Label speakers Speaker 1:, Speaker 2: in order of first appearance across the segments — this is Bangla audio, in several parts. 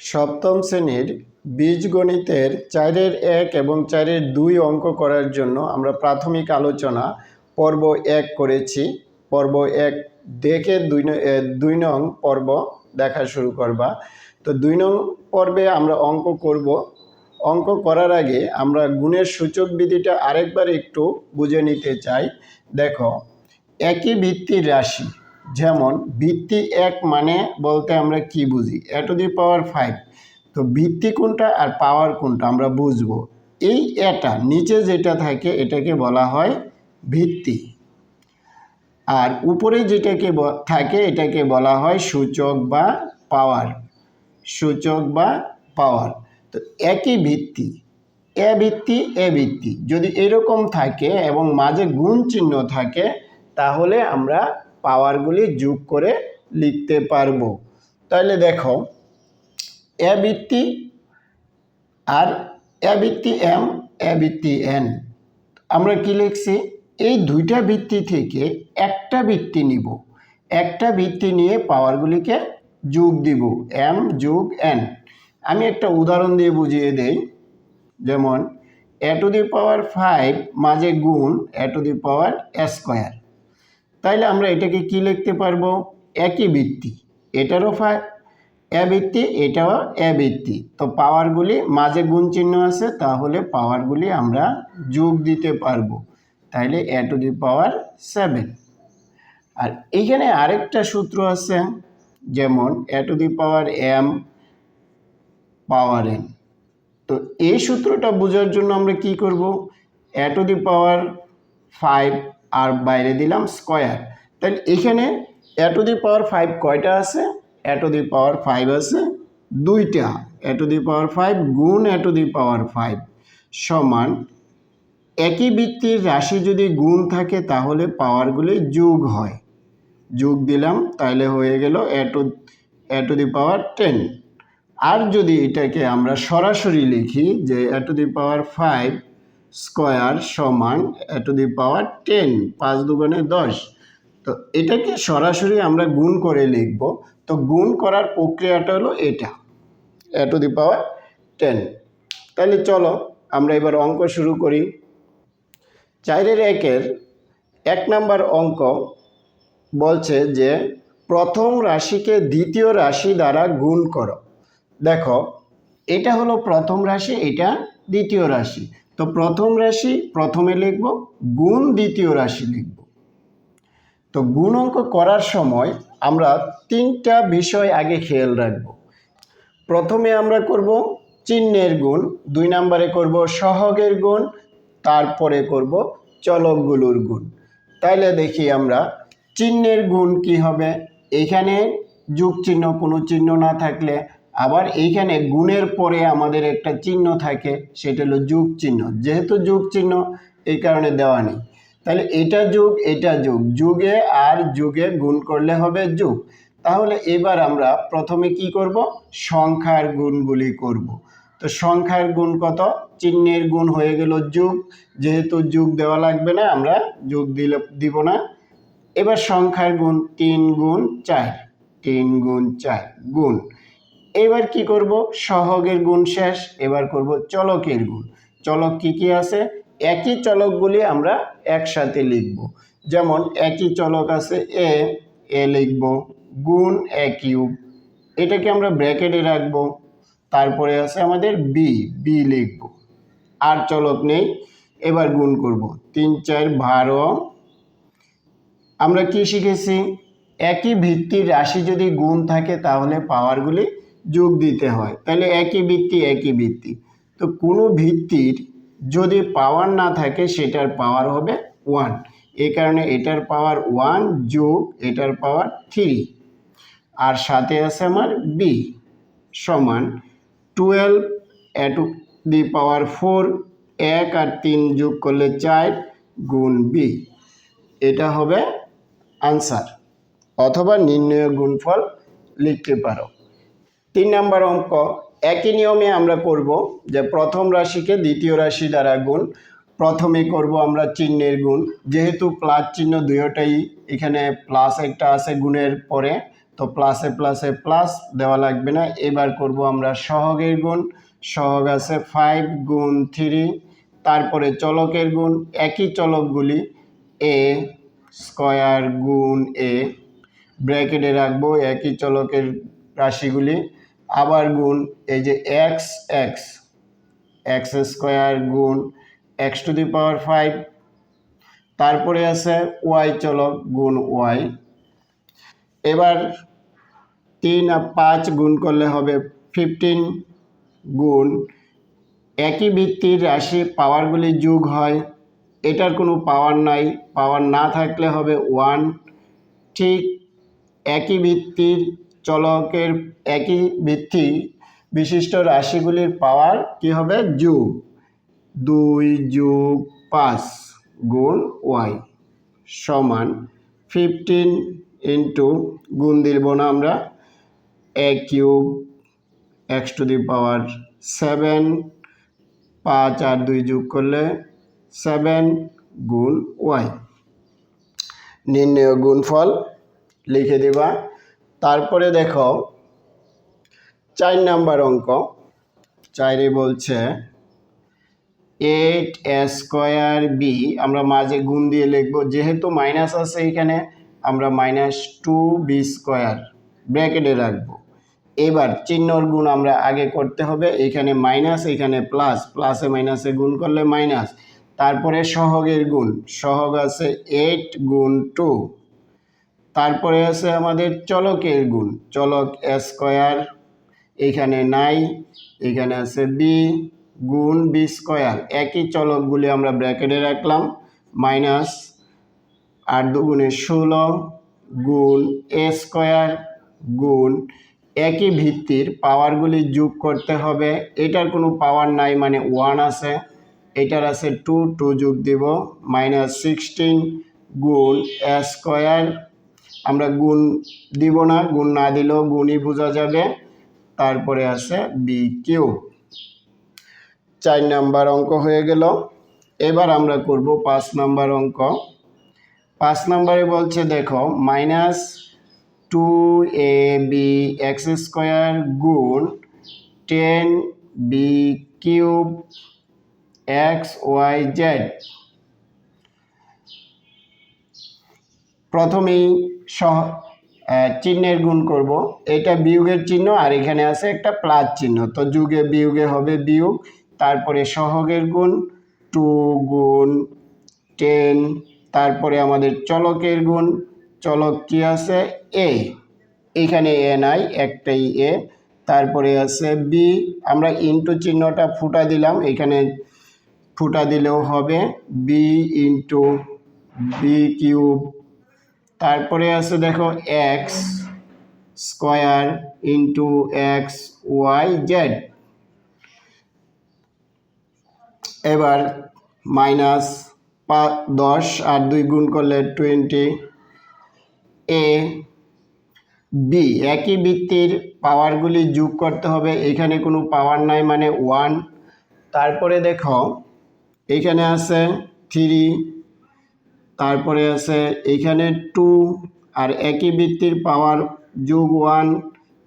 Speaker 1: সপ্তম শ্রেণির বীজগণিতের চারের এক এবং চারের দুই অঙ্ক করার জন্য আমরা প্রাথমিক আলোচনা পর্ব এক করেছি। পর্ব এক দেখে দুই দুই নং পর্ব দেখা শুরু করবা। তো দুই নং পর্বে আমরা অঙ্ক করব। অঙ্ক করার আগে আমরা গুণের সূচক বিধিটা আরেকবার একটু বুঝে নিতে চাই। দেখো, একই ভিত্তির রাশি। যেমন ভিত্তি এক মানে বলতে আমরা কি বুঝি? A to the power five. তো ভিত্তি কোনটা আর পাওয়ার কোনটা আমরা বুঝব? এই এটা, নিচে যেটা থাকে এটাকে বলা হয় ভিত্তি। আর উপরে যেটাকে থাকে এটাকে বলা হয় সূচক বা পাওয়ার। সূচক বা পাওয়ার। তো একই ভিত্তি। এ ভিত্তি এ ভিত্তি। যদি এরকম থাকে এবং মাঝে গুণ চিহ্ন থাকে, তাহলে আমরা পাওয়ারগুলি যোগ করে লিখতে পারব। তাহলে দেখো, এ ভিত্তি আর এ ভিত্তি এম, এ ভিত্তি এন। আমরা কি লিখছি? এই দুইটা ভিত্তি থেকে একটা ভিত্তি নিব। একটা ভিত্তি নিয়ে পাওয়ারগুলিকে যোগ দিব, এম যোগ এন। আমি একটা উদাহরণ দিয়ে বুঝিয়ে দেই। যেমন, A to the power five মাঝে গুণ এ টু দি পাওয়ার স্কোয়ার। তাইলে আমরা এটাকে কি লিখতে পারব? একই বৃত্তি এটারও ফাইভ এ ভিত্তি, এটাও এ ভিত্তি। তো পাওয়ারগুলি মাঝে গুণ চিহ্ন আছে, তাহলে পাওয়ারগুলি আমরা যোগ দিতে পারব। তাইলে এ টু দি পাওয়ার সেভেন। আর এইখানে আরেকটা সূত্র আছে, যেমন A to the power M power N. তো এই সূত্রটা বোঝার জন্য আমরা কি করব? এ টু দি পাওয়ার ফাইভ আর বাইরে দিলাম স্কোয়ার তাহলে এখানে এ টু দি পাওয়ার ফাইভ কয়টা আছে? এ টু দি পাওয়ার ফাইভ আছে, দুইটা। এ টু দি পাওয়ার ফাইভ গুণ এ টু দি পাওয়ার ফাইভ সমান একই বৃত্তির রাশি যদি গুণ থাকে তাহলে পাওয়ারগুলি যোগ হয়। যোগ দিলাম তাহলে হয়ে গেল A to A to the power ten আর যদি এটাকে আমরা সরাসরি লিখি যে A to the power five square সমান টু দি পাওয়ার টেন, পাঁচ দুগুণে দশ। তো এটাকে সরাসরি আমরা গুণ করে লিখব। তো গুণ করার প্রক্রিয়াটা হলো এটা, এ টু দি পাওয়ার টেন। তাহলে চলো আমরা এবার অঙ্ক শুরু করি। চারের একের এক নাম্বার অঙ্ক বলছে যে, প্রথম রাশিকে দ্বিতীয় রাশি দ্বারা গুণ করো। দেখো, এটা হলো প্রথম রাশি, এটা দ্বিতীয় রাশি। তো প্রথম রাশি প্রথমে লিখব, গুণ দ্বিতীয় রাশি লিখব। তো গুণ অঙ্ক করার সময় আমরা তিনটা বিষয় আগে খেয়াল রাখব। প্রথমে আমরা করব চিহ্নের গুণ, দুই নম্বরে করব সহগের গুণ, তারপরে করব চলকগুলোর গুণ। তাইলে দেখি আমরা চিহ্নের গুণ কি হবে? এখানে যুগ চিহ্ন, কোনো চিহ্ন না থাকলে আবার এইখানে গুণের পরে আমাদের একটা চিহ্ন থাকে, সেটা হলো যুগ চিহ্ন। যেহেতু যুগ চিহ্ন, এই কারণে দেওয়া নেই। তাহলে এটা যুগ এটা যুগ। যুগে আর যুগে গুণ করলে হবে যুগ। তাহলে এবার আমরা প্রথমে কি করব? সংখ্যার গুণগুলি করব। তো সংখ্যার গুণ কত? চিহ্নের গুণ হয়ে গেল যুগ। যেহেতু যুগ দেওয়া লাগবে না, আমরা যুগ দিলে, দিব না। এবার সংখ্যার গুণ, তিন গুণ চার। তিন গুণ চার, গুণ। এবার কি করব? সহগের গুণ শেষ, এবার করব চলকের গুণ। চলক কি কি আছে? একই চলকগুলি আমরা একসাথে লিখব। যেমন একই চলক আছে এ এ লিখব, গুণ এ কিউব। এটাকে আমরা ব্র্যাকেটে রাখব। তারপরে আছে আমাদের বি বি লিখব। আর চলক নেই, এবার গুণ করব। তিন, চার, বারো। আমরা কি শিখেছি? একই ভিত্তির রাশি যদি গুণ থাকে, তাহলে পাওয়ারগুলি যোগ দিতে হয়, তাহলে একই ভিত্তি একই ভিত্তি। তো কোনো ভিত্তির যদি পাওয়ার না থাকে, সেটার পাওয়ার হবে ওয়ান এ কারণে এটার পাওয়ার ওয়ান যোগ এটার পাওয়ার থ্রি আর সাথে আছে আমার বি সমান twelve A to the power four এক আর তিন যোগ করলে চার গুণ বি এটা হবে আনসার অথবা নির্ণয় গুণফল লিখতে পারো। তিন নম্বর অঙ্ক, একই নিয়মে আমরা করব যে প্রথম রাশিকে দ্বিতীয় রাশি দ্বারা গুণ, প্রথমে করব আমরা চিহ্নের গুণ, যেহেতু প্লাস চিহ্ন দুয়োটাই এখানে প্লাস একটা আছে গুণের পরে, তো প্লাসে প্লাসে প্লাস দেওয়া লাগবে না, এবার করব আমরা সহগের গুণ, সহগ আছে ফাইভ গুণ থ্রি তারপরে চলকের গুণ, একই চলকগুলি এ স্কয়ার গুণ এ ব্র্যাকেটে রাখব একই চলকের রাশিগুলি আবার গুণ এই যে এক্স এক্স এক্স স্কোয়ার গুণ X to the power five তারপরে আছে ওয়াই চলক গুণ ওয়াই এবার তিন পাঁচ গুণ করলে হবে ফিফটিন গুণ। একই ভিত্তির রাশি পাওয়ারগুলি যোগ হয়, এটার কোনো পাওয়ার নাই পাওয়ার না থাকলে হবে ওয়ান ঠিক একই ভিত্তির চলকের একই ভিত্তি বিশিষ্ট রাশিগুলির পাওয়ার কি হবে? যোগ। দুই যোগ পাঁচ গুণ ওয়াই সমান ফিফটিন ইন্টু গুণ দিব না আমরা। A cube X to the power seven পাঁচ আর দুই যোগ করলে সেভেন গুণ ওয়াই। নির্ণয় গুণফল লিখে দিবা। তারপরে দেখো, চার নাম্বার অঙ্ক। চাইরে বলছে এইট স্কোয়ার বি আমরা মাঝে গুণ দিয়ে লিখব, যেহেতু মাইনাস আছে এখানে, আমরা মাইনাস টু বি স্কোয়ার ব্র্যাকেটে রাখব। এবার চিহ্নর গুণ আমরা আগে করতে হবে, এখানে মাইনাস এখানে প্লাস প্লাসে মাইনাসে গুণ করলে মাইনাস তারপরে সহগের গুণ, সহগ আছে এইট গুণ টু তারপরে আছে আমাদের চলকের গুণ। চলক স্কোয়ার এখানে নাই, এখানে আছে বি গুণ বি স্কোয়ার একই চলকগুলি আমরা ব্র্যাকেটে রাখলাম মাইনাস আট দুগুণে ষোলো গুণ এ স্কোয়ার গুণ একই ভিত্তির পাওয়ারগুলি যোগ করতে হবে। এটার কোনো পাওয়ার নাই মানে ওয়ান আছে। এটার আছে টু টু যোগ দিব মাইনাস সিক্সটিন গুণ এ স্কোয়ার আমরা গুণ দিব না, গুণ না দিলেও গুণই বোঝা যাবে। তারপরে আছে বি কিউ চার নাম্বার অঙ্ক হয়ে গেল। এবার আমরা করব পাঁচ নাম্বার অঙ্ক। পাঁচ নাম্বারে বলছে, দেখো minus two A B X square গুণ ten B cube X Y Z প্রথমেই সহ চিহ্নের গুণ করব। এটা বিয়োগের চিহ্ন আর এখানে আছে একটা প্লাস চিহ্ন। তো যুগে বিয়োগে হবে বিয়োগ, তারপরে সহগের গুণ, টু গুণ, টেন, তারপরে আমাদের চলকের গুণ। চলক কি আছে? এ। এখানে এ নাই, একটাই এ। তারপরে আছে বি। আমরা ইন্টু চিহ্নটা ফুটা দিলাম, এখানে ফুটা দিলেও হবে। বি ইন্টু বি কিউব তারপরে আছে দেখো X square into X Y Z. এবার মাইনাস পা দশ আর দুই গুণ করলে টোয়েন্টি। এ, বি, একই বৃত্তির পাওয়ারগুলি যোগ করতে হবে, এখানে কোনো পাওয়ার নাই মানে ওয়ান তারপরে দেখো, এখানে আছে থ্রি তারপরে আছে এখানে টু আর একই বৃত্তির পাওয়ার যোগ ওয়ান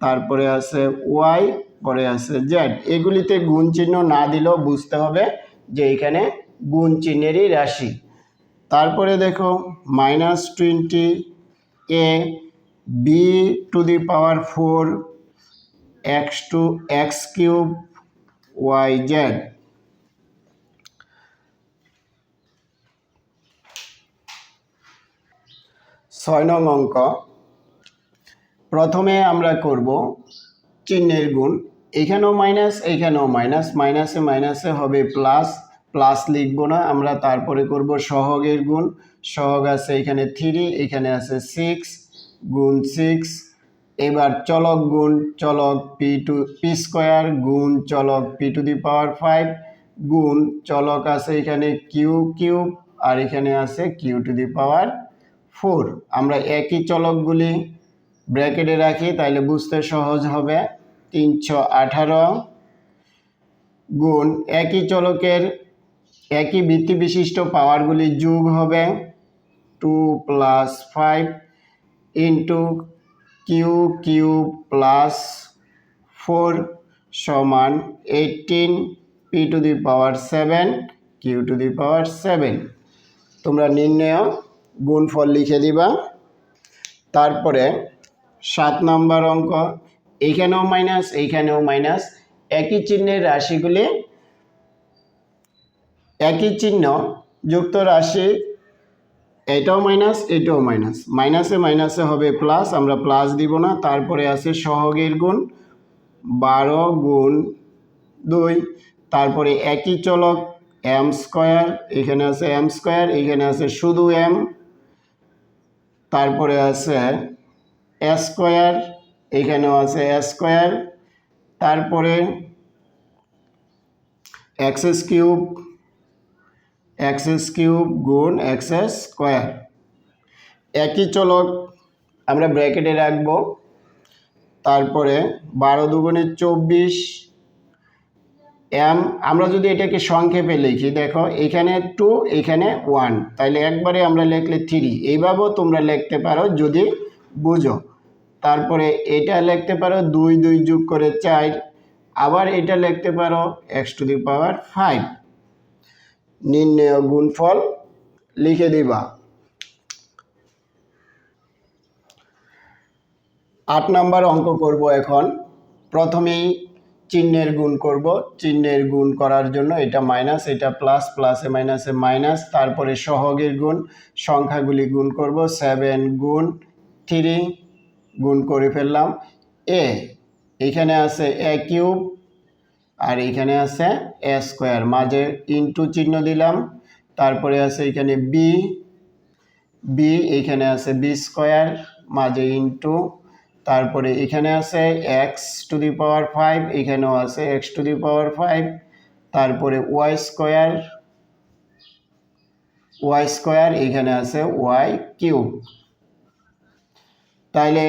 Speaker 1: তারপরে আছে ওয়াই পরে আছে জেড এগুলিতে গুণ চিহ্ন না দিলেও বুঝতে হবে যে এখানে গুণ চিহ্নেরই রাশি। তারপরে দেখো minus twenty A B to the power four X to X cube Y Z ছয় নং অঙ্ক। প্রথমে আমরা করব চিহ্নের গুণ। এখানেও মাইনাস এখানেও মাইনাস মাইনাসে মাইনাসে হবে প্লাস প্লাস লিখব না। আমরা তারপরে করব সহগের গুণ। সহগ আছে এখানে থ্রি এখানে আছে সিক্স গুণ সিক্স এবার চলক গুণ, চলক পি টু পি স্কোয়ার গুণ চলক P to the power five গুণ চলক আছে এখানে কিউ কিউব আর এখানে আছে Q to the power four আমরা একই চলকগুলি ব্র্যাকেটে রাখি, তাইলে বুঝতে সহজ হবে তিনশো আঠারো গুণ একই চলকের একই বৃত্তি বিশিষ্ট পাওয়ারগুলি যোগ হবে two plus five into Q Q plus four সমান eighteen P to the power seven Q to the power seven তোমরা নির্ণয় গুণফল লিখে দিবা। তারপরে সাত নাম্বার অঙ্ক, এইখানেও মাইনাস এইখানেও মাইনাস একই চিহ্নের রাশিগুলি একই চিহ্ন যুক্ত রাশি, এটাও মাইনাস এটাও মাইনাস মাইনাসে মাইনাসে হবে প্লাস আমরা প্লাস দিব না, তারপরে আছে সহগের গুণ, বারো গুণ দুই, তারপরে একই চলক এম স্কোয়ার এখানে আছে এম স্কোয়ার এখানে আছে শুধু এম তারপরে আছে স্কোয়ার এখানেও আছে স্কোয়ার তারপরে এক্সএস কিউব এক্সএস কিউব গুণ এক্সএস স্কোয়ার একই চলক আমরা ব্র্যাকেটে রাখব। তারপরে বারো দুগুণে চব্বিশ এম আমরা যদি এটাকে সংক্ষেপে লিখি, দেখো, এখানে টু এখানে ওয়ান তাহলে একবারে আমরা লিখলে থ্রি এইভাবেও তোমরা লিখতে পারো যদি বুঝো। তারপরে এটা লিখতে পারো দুই দুই যোগ করে চার। আবার এটা লিখতে পারো X to the power five নির্ণয় গুণফল লিখে দিবা। আট নাম্বার অঙ্ক করব এখন। প্রথমেই চিহ্নের গুণ করব। চিহ্নের গুণ করার জন্য এটা মাইনাস এটা প্লাস প্লাসে মাইনাসে মাইনাস তারপরে সহগের গুণ, সংখ্যাগুলি গুণ করব সেভেন গুণ থ্রি গুণ করে ফেললাম। এ এখানে আছে এ কিউব আর এখানে আছে এ স্কোয়ার মাঝে ইনটু চিহ্ন দিলাম। তারপরে আছে এখানে বি বি এখানে আছে বি স্কোয়ার মাঝে ইনটু তারপরে এখানে আছে X to the power five এখানেও আছে X to the power five তারপরে ওয়াই স্কোয়ার ওয়াই স্কোয়ার এখানে আছে ওয়াই কিউব তাইলে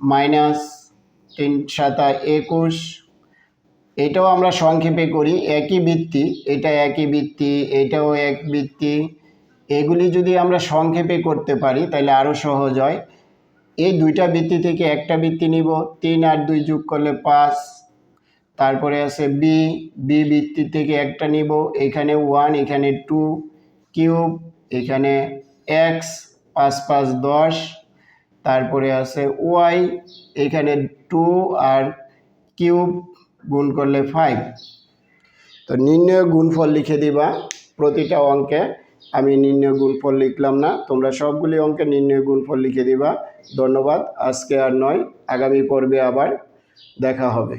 Speaker 1: মাইনাস তিন সাতা একুশ, এটাও আমরা সংক্ষেপে করি, একই বৃত্তি, এটা একই বৃত্তি, এটাও এক বৃত্তি, এগুলি যদি আমরা সংক্ষেপে করতে পারি তাহলে আরও সহজ হয়। এই দুইটা বৃত্তি থেকে একটা বৃত্তি নিব। তিন আর দুই যোগ করলে পাঁচ। তারপরে আছে বি। বি বৃত্তি থেকে একটা নিব। এখানে ওয়ান, এখানে টু কিউব, এখানে এক্স, পাঁচ পাঁচ, দশ। তারপরে আছে ওয়াই, এখানে টু আর কিউব গুণ করলে ফাইভ। তো নির্ণয় গুণফল লিখে দিবা প্রতিটা অঙ্কে। আমি নির্ণয় গুণফল লিখলাম না। তোমরা সবগুলি অঙ্কে নির্ণয় গুণফল লিখে দিবা। ধন্যবাদ। আজকে আর নয়, আগামী পর্বে আবার দেখা হবে।